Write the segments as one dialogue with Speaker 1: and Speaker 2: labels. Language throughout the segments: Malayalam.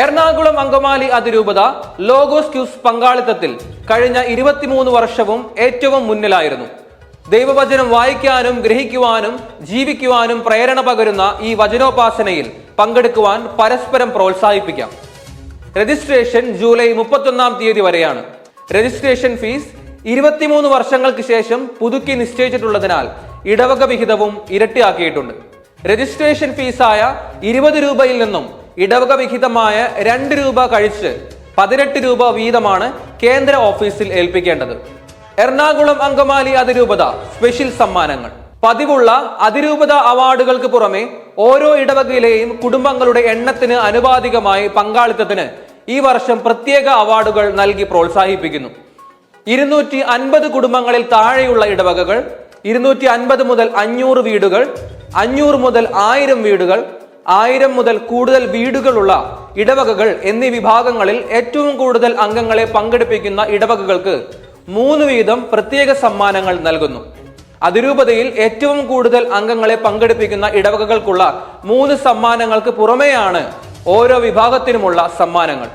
Speaker 1: എറണാകുളം അങ്കമാലി അതിരൂപത ലോഗോസ് ക്യൂസ് പങ്കാളിത്തത്തിൽ കഴിഞ്ഞ ഇരുപത്തിമൂന്ന് വർഷവും ഏറ്റവും മുന്നിലായിരുന്നു. ദൈവവചനം വായിക്കാനും ഗ്രഹിക്കുവാനും ജീവിക്കുവാനും പ്രേരണ പകരുന്ന ഈ വചനോപാസനയിൽ പങ്കെടുക്കുവാൻ പരസ്പരം പ്രോത്സാഹിപ്പിക്കാം. രജിസ്ട്രേഷൻ ജൂലൈ മുപ്പത്തൊന്നാം തീയതി വരെയാണ്. രജിസ്ട്രേഷൻ ഫീസ് ഇരുപത്തിമൂന്ന് വർഷങ്ങൾക്ക് ശേഷം പുതുക്കി നിശ്ചയിച്ചിട്ടുള്ളതിനാൽ ഇടവക വിഹിതവും ഇരട്ടിയാക്കിയിട്ടുണ്ട്. രജിസ്ട്രേഷൻ ഫീസായ ഇരുപത് രൂപയിൽ നിന്നും ഇടവക വിഹിതമായ രണ്ട് രൂപ കഴിച്ച് പതിനെട്ട് രൂപ വീതമാണ് കേന്ദ്ര ഓഫീസിൽ ഏൽപ്പിക്കേണ്ടത്. എറണാകുളം അങ്കമാലി അതിരൂപത സ്പെഷ്യൽ സമ്മാനങ്ങൾ. പതിവുള്ള അതിരൂപത അവാർഡുകൾക്ക് പുറമെ ഓരോ ഇടവകയിലെയും കുടുംബങ്ങളുടെ എണ്ണത്തിന് അനുപാതികമായി പങ്കാളിത്തത്തിന് ഈ വർഷം പ്രത്യേക അവാർഡുകൾ നൽകി പ്രോത്സാഹിപ്പിക്കുന്നു. ഇരുന്നൂറ്റി അൻപത് കുടുംബങ്ങളിൽ താഴെയുള്ള ഇടവകകൾ ഇരുന്നൂറ്റി അൻപത് മുതൽ അഞ്ഞൂറ് വീടുകൾ അഞ്ഞൂറ് മുതൽ ആയിരം വീടുകൾ ആയിരം മുതൽ കൂടുതൽ വീടുകളുള്ള ഇടവകകൾ എന്നീ വിഭാഗങ്ങളിൽ ഏറ്റവും കൂടുതൽ അംഗങ്ങളെ പങ്കെടുപ്പിക്കുന്ന ഇടവകകൾക്ക് മൂന്ന് വീതം പ്രത്യേക സമ്മാനങ്ങൾ നൽകുന്നു. അതിരൂപതയിൽ ഏറ്റവും കൂടുതൽ അംഗങ്ങളെ പങ്കെടുപ്പിക്കുന്ന ഇടവകകൾക്കുള്ള മൂന്ന് സമ്മാനങ്ങൾക്ക് പുറമെയാണ് ഓരോ വിഭാഗത്തിനുമുള്ള സമ്മാനങ്ങൾ.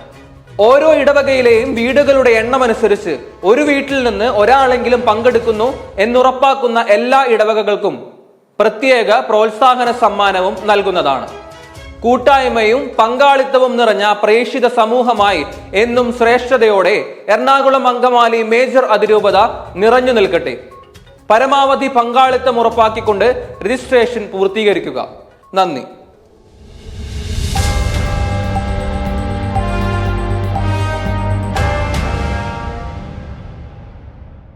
Speaker 1: ഓരോ ഇടവകയിലെയും വീടുകളുടെ എണ്ണം അനുസരിച്ച് ഒരു വീട്ടിൽ നിന്ന് ഒരാളെങ്കിലും പങ്കെടുക്കുന്നു എന്നുറപ്പാക്കുന്ന എല്ലാ ഇടവകകൾക്കും പ്രത്യേക പ്രോത്സാഹന സമ്മാനവും നൽകുന്നതാണ്. കൂട്ടായ്മയും പങ്കാളിത്തവും നിറഞ്ഞ പ്രേക്ഷിത സമൂഹമായി എന്നും ശ്രേഷ്ഠതയോടെ എറണാകുളം അങ്കമാലി മേജർ അതിരൂപത നിറഞ്ഞു നിൽക്കട്ടെ. പരമാവധി പങ്കാളിത്തം ഉറപ്പാക്കിക്കൊണ്ട് രജിസ്ട്രേഷൻ പൂർത്തീകരിക്കുക. നന്ദി.